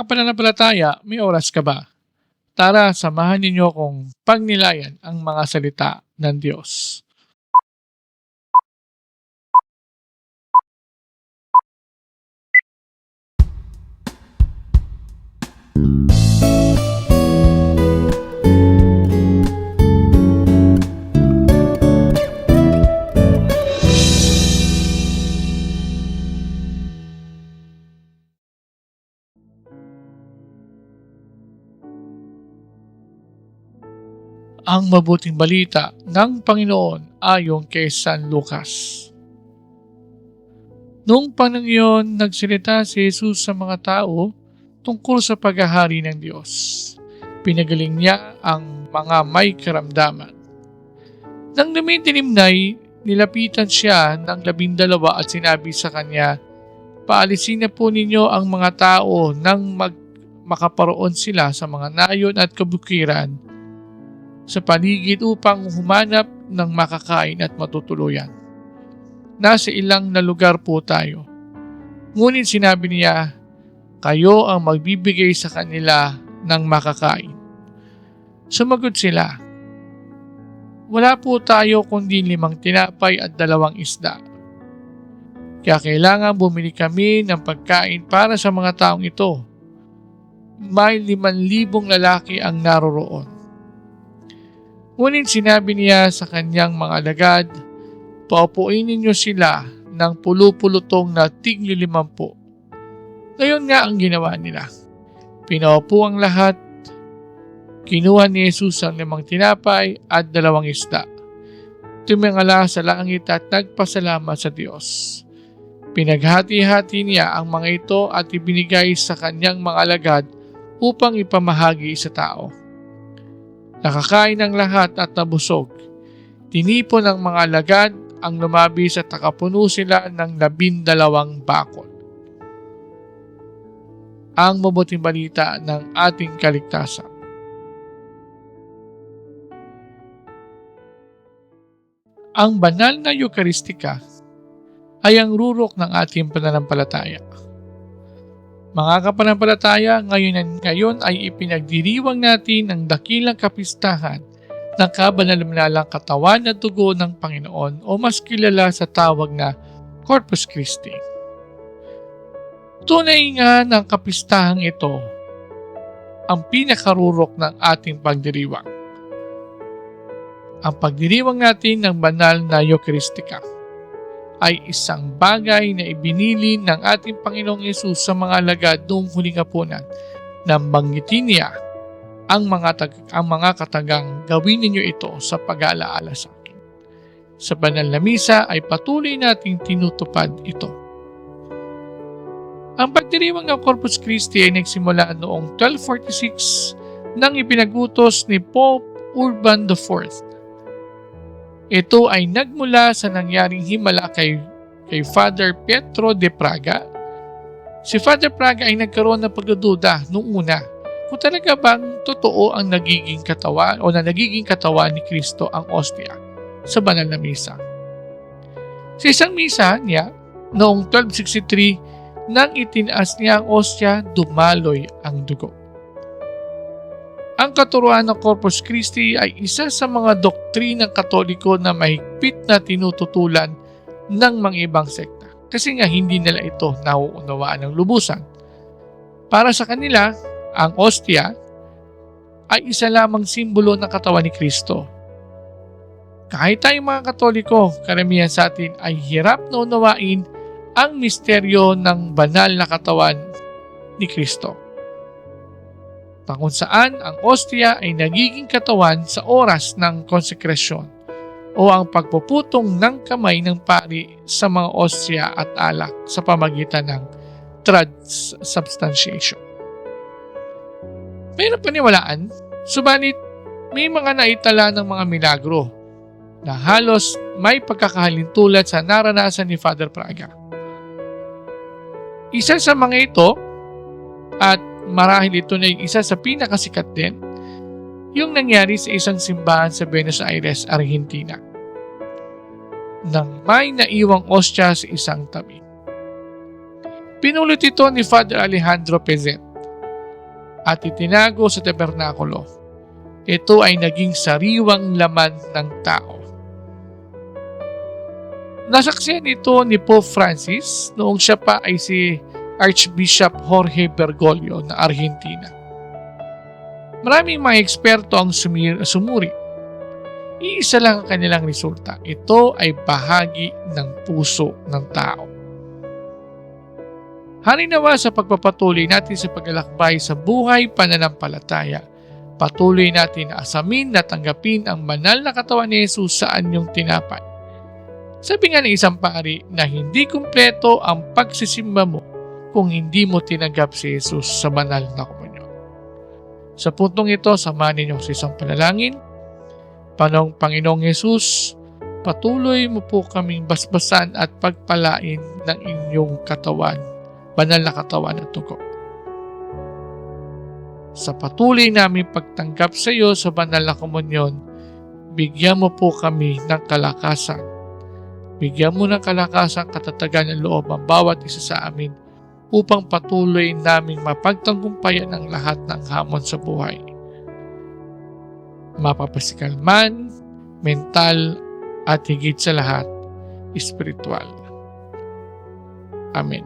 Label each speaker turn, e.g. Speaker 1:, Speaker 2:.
Speaker 1: kapananampalataya, may oras ka ba? Tara, samahan ninyo kong pagnilayan ang mga salita ng Diyos. Ang mabuting balita ng Panginoon ayon kay San Lucas. Noong panang iyon, nagsalita si Jesus sa mga tao tungkol sa paghahari ng Diyos. Pinagaling niya ang mga may karamdaman. Nang dumidilim na'y nilapitan siya ng labindalawa at sinabi sa kanya, Paalisin na po ninyo ang mga tao nang mag makaparoon sila sa mga nayon at kabukiran sa paligid upang humanap ng makakain at matutuluyan. Nasa ilang na lugar po tayo. Ngunit sinabi niya, kayo ang magbibigay sa kanila ng makakain. Sumagot sila, wala po tayo kundi limang tinapay at dalawang isda. Kaya kailangan bumili kami ng pagkain para sa mga taong ito. May liman libong lalaki ang naroroon. Ngunit sinabi niya sa kanyang mga alagad, paupuin ninyo sila ng pulupulutong na tigli limampu. Ngayon nga ang ginawa nila. Pinaupo ang lahat, kinuha ni Jesus ang limang tinapay at dalawang isda. Tumingala sa langit at nagpasalamat sa Diyos. Pinaghati-hati niya ang mga ito at ibinigay sa kanyang mga alagad upang ipamahagi sa tao. Nakakain ng lahat at nabusog. Tinipon ng mga alagad ang lumabi sa takapuno sila ng labindalawang bakol. Ang mabuting balita ng ating kaligtasan. Ang banal na Eucharistica ay ang rurok ng ating pananampalataya. Mga kapanampalataya, ngayon, ngayon ay ipinagdiriwang natin ang dakilang kapistahan ng kabanalamalang katawan at dugo ng Panginoon o mas kilala sa tawag na Corpus Christi. Tunay nga ng kapistahang ito ang pinakarurok ng ating pagdiriwang. Ang pagdiriwang natin ng banal na Eucharistica ay isang bagay na ibinili ng ating Panginoong Yesus sa mga alagad noong huling kapunan nang banggitin niya ang mga, tag- ang mga katagang gawin ninyo ito sa pag-aalaala sa akin. Sa banal na misa ay patuloy nating tinutupad ito. Ang pagdiriwang ng Corpus Christi ay nagsimula noong 1246 nang ipinagutos ni Pope Urban IV ito ay nagmula sa nangyaring himala kay, kay Father Pietro de Praga. Si Father Praga ay nagkaroon ng pagdududa noong una kung talaga bang totoo ang nagiging katawan o na nagiging katawan ni Kristo ang ostia sa banal na misa. Sa isang misa niya, noong 1263, nang itinaas niya ang ostia, dumaloy ang dugo. Ang katuruan ng Corpus Christi ay isa sa mga doktrinang katoliko na mahigpit na tinututulan ng mga ibang sekta kasi nga hindi nila ito nauunawaan ng lubusan. Para sa kanila, ang ostia ay isa lamang simbolo ng katawan ni Kristo. Kahit tayong mga katoliko, karamihan sa atin ay hirap na unawain ang misteryo ng banal na katawan ni Kristo saan ang ostia ay nagiging katawan sa oras ng konsekrasyon o ang pagpuputong ng kamay ng pari sa mga ostia at alak sa pamagitan ng transubstantiation. Mayroon paniwalaan, subalit may mga naitala ng mga milagro na halos may pagkakahalin tulad sa naranasan ni Father Praga. Isa sa mga ito at marahil ito na yung isa sa pinakasikat din, yung nangyari sa isang simbahan sa Buenos Aires, Argentina. Nang may naiwang ostya sa isang tabi. Pinulot ito ni Father Alejandro Pezet at itinago sa tabernakulo. Ito ay naging sariwang laman ng tao. Nasaksiyan ito ni Pope Francis noong siya pa ay si Archbishop Jorge Bergoglio na Argentina. Maraming mga eksperto ang sumir, sumuri. Iisa lang ang kanilang resulta. Ito ay bahagi ng puso ng tao. Halinawa sa pagpapatuloy natin sa paglalakbay sa buhay pananampalataya. Patuloy natin na asamin na tanggapin ang banal na katawan ni Jesus sa anyong tinapay. Sabi nga ng isang pari na hindi kumpleto ang pagsisimba mo kung hindi mo tinanggap si Jesus sa banal na komunyon. Sa puntong ito, samahan ninyo sa isang panalangin. Panong Panginoong Jesus, patuloy mo po kaming basbasan at pagpalain ng inyong katawan, banal na katawan at tugo. Sa patuloy namin pagtanggap sa iyo sa banal na komunyon, bigyan mo po kami ng kalakasan. Bigyan mo ng kalakasan katatagan ng loob ang bawat isa sa amin upang patuloy naming mapagtanggumpayan ang lahat ng hamon sa buhay. Mapapasikal man, mental, at higit sa lahat, espiritual. Amen.